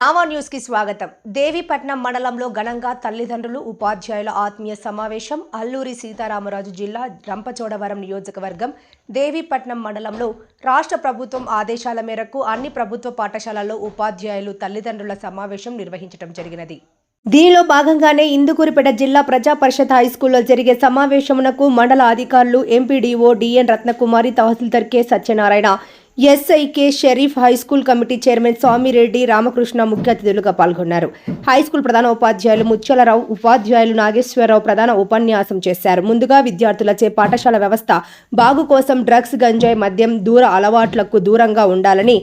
నామా న్యూస్కి స్వాగతం. దేవీపట్నం మండలంలో ఘనంగా తల్లిదండ్రులు ఉపాధ్యాయుల ఆత్మీయ సమావేశం అల్లూరి సీతారామరాజు జిల్లా రంపచోడవరం నియోజకవర్గం దేవీపట్నం మండలంలో రాష్ట్ర ప్రభుత్వం ఆదేశాల మేరకు అన్ని ప్రభుత్వ పాఠశాలల్లో ఉపాధ్యాయులు తల్లిదండ్రుల సమావేశం నిర్వహించడం జరిగినది. దీనిలో భాగంగానే ఇందుకూరిపేట జిల్లా ప్రజా పరిషత్ హై స్కూల్లో జరిగే సమావేశమునకు మండల అధికారులు MPDO D N Ratnakumari tahsildar K Satyanarayana SI K Sharif high school committee chairman Swamireddy Ramakrishna ముఖ్య అతిథులుగా పాల్గొన్నారు. హై స్కూల్ ప్రధాన ఉపాధ్యాయులు ముత్యాలరావు ఉపాధ్యాయులు నాగేశ్వరరావు ప్రధాన ఉపన్యాసం చేశారు. ముందుగా విద్యార్థులచే పాఠశాల వ్యవస్థ బాగు కోసం డ్రగ్స్ గంజాయి మద్యం దూర అలవాట్లకు దూరంగా ఉండాలని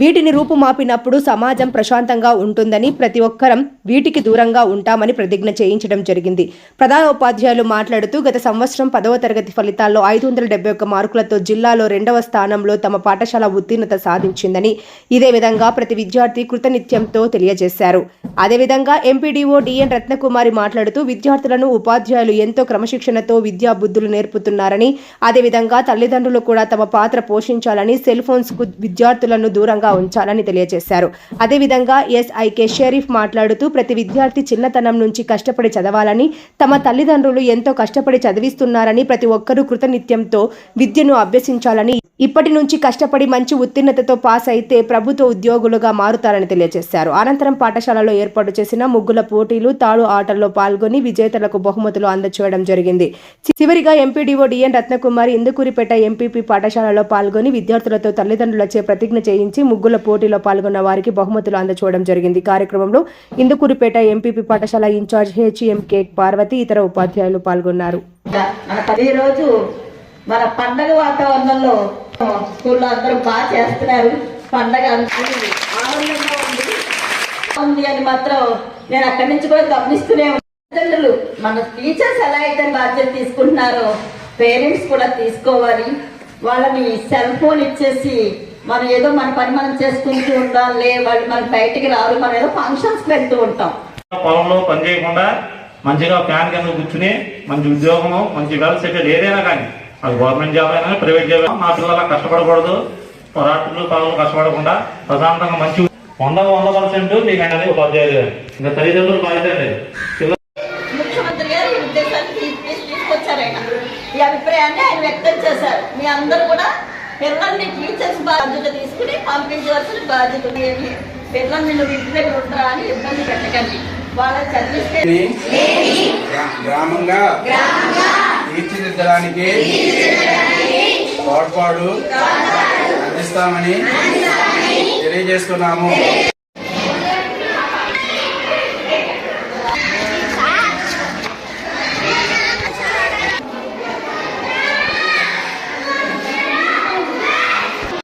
వీటిని రూపుమాపినప్పుడు సమాజం ప్రశాంతంగా ఉంటుందని ప్రతి ఒక్కరం వీటికి దూరంగా ఉంటామని ప్రతిజ్ఞ చేయించడం జరిగింది. ప్రధాన ఉపాధ్యాయులు మాట్లాడుతూ గత సంవత్సరం పదవ తరగతి ఫలితాల్లో ఐదు వందల డెబ్బై ఒక్క మార్కులతో జిల్లాలో రెండవ స్థానంలో తమ పాఠశాల ఉత్తీర్ణత సాధించిందని ఇదే విధంగా ప్రతి విద్యార్థి కృతనిత్యంతో తెలియజేశారు. అదేవిధంగా ఎంపీడీఓ డిఎన్ రత్నకుమారి మాట్లాడుతూ విద్యార్థులను ఉపాధ్యాయులు ఎంతో క్రమశిక్షణతో విద్యా బుద్ధులు నేర్పుతున్నారని అదేవిధంగా తల్లిదండ్రులు కూడా తమ పాత్ర పోషించాలని సెల్ ఫోన్స్కు విద్యార్థులను దూరంగా ఉంచాలని తెలియజేశారు. అదేవిధంగా ఎస్ఐకే షరీఫ్ మాట్లాడుతూ ప్రతి విద్యార్థి చిన్నతనం నుంచి కష్టపడి చదవాలని తమ తల్లిదండ్రులు ఎంతో కష్టపడి చదివిస్తున్నారని ప్రతి ఒక్కరూ కృతనిత్యంతో విద్యను అభ్యసించాలని ఇప్పటి నుంచి కష్టపడి మంచి ఉత్తీర్ణతతో పాస్ అయితే ప్రభుత్వ ఉద్యోగులుగా మారుతారని తెలియజేశారు. అనంతరం పాఠశాలలో ఏర్పాటు చేసిన ముగ్గుల పోటీలు తాడు ఆటల్లో పాల్గొని విజేతలకు బహుమతులు అందచేయడం జరిగింది. చివరిగా MPDO DN Ratnakumari Indukurpet MPP పాఠశాలలో పాల్గొని విద్యార్థులతో తల్లిదండ్రులచే ప్రతిజ్ఞ చేయించి ముగ్గుల పోటీలో పాల్గొన్న వారికి బహుమతులు అందచేయడం జరిగింది. కార్యక్రమంలో ఇందుకూరిపేట ఎంపీపీ పాఠశాల ఇన్ఛార్జ్ హెచ్ఎం కేక్ పార్వతి ఇతర ఉపాధ్యాయులు పాల్గొన్నారు. మన మన పండగ వాతావరణంలో స్కూల్లో అందరూ బాగా చేస్తున్నారు. పండగ అనుకుని ఆనందంగా ఉంది. ఉంది అని మాత్రం నేను అక్కడి నుంచి కూడా గమనిస్తూనే తల్లిదండ్రులు మన టీచర్స్ ఎలా అయితే బాధ్యత తీసుకుంటున్నారో పేరెంట్స్ కూడా తీసుకోవాలి. వాళ్ళని సెల్ ఫోన్ ఇచ్చేసి మనం ఏదో మన పని మనం చేసుకుంటూ ఉండాలి. వాళ్ళు మనకి బయటికి రారు. మనం ఏదో ఫంక్షన్స్కి వెళ్తూ ఉంటాం. పొలంలో పని చేయకుండా మంచిగా ఫ్యాన్ కింద కూర్చుని మంచి ఉద్యోగము మంచి వెల్ సెటిల్ ఏదైనా కానీ అది గవర్నమెంట్ జాబ్ అయినా ప్రైవేట్ జాబ్ అయినా మా పిల్లల కష్టపడకూడదు. రాత్రులు పనులు కష్టపడకుండా ప్రశాంతంగా మంచి వంద వంద పర్సెంట్ మీకు అనేది ఉపాధ్యాయులు ఇంకా తల్లిదండ్రులు బాధ్యత అండి పిల్లలు ముఖ్యమంత్రి గారు ఈ ఉద్దేశాన్ని తీ- తీ- తీసుకొచ్చారు ఆయన ఈ అభిప్రాయాన్ని ఆయన వ్యక్తం చేశారు. మీ అందరూ కూడా పిల్లల్ని టీచర్స్ బాధ్యత తీసుకుని పంపించవలసిన బాధ్యత ఉంది. పిల్లల్ని నువ్వు ఇంటి దగ్గర ఉంటారా అని ఇబ్బంది పెట్టకండి. వాళ్ళని చదివిస్తే గ్రా- గ్రామంగా. తీర్చిదిద్దడానికి తోడ్పాటు అందిస్తామని తెలియజేస్తున్నాము.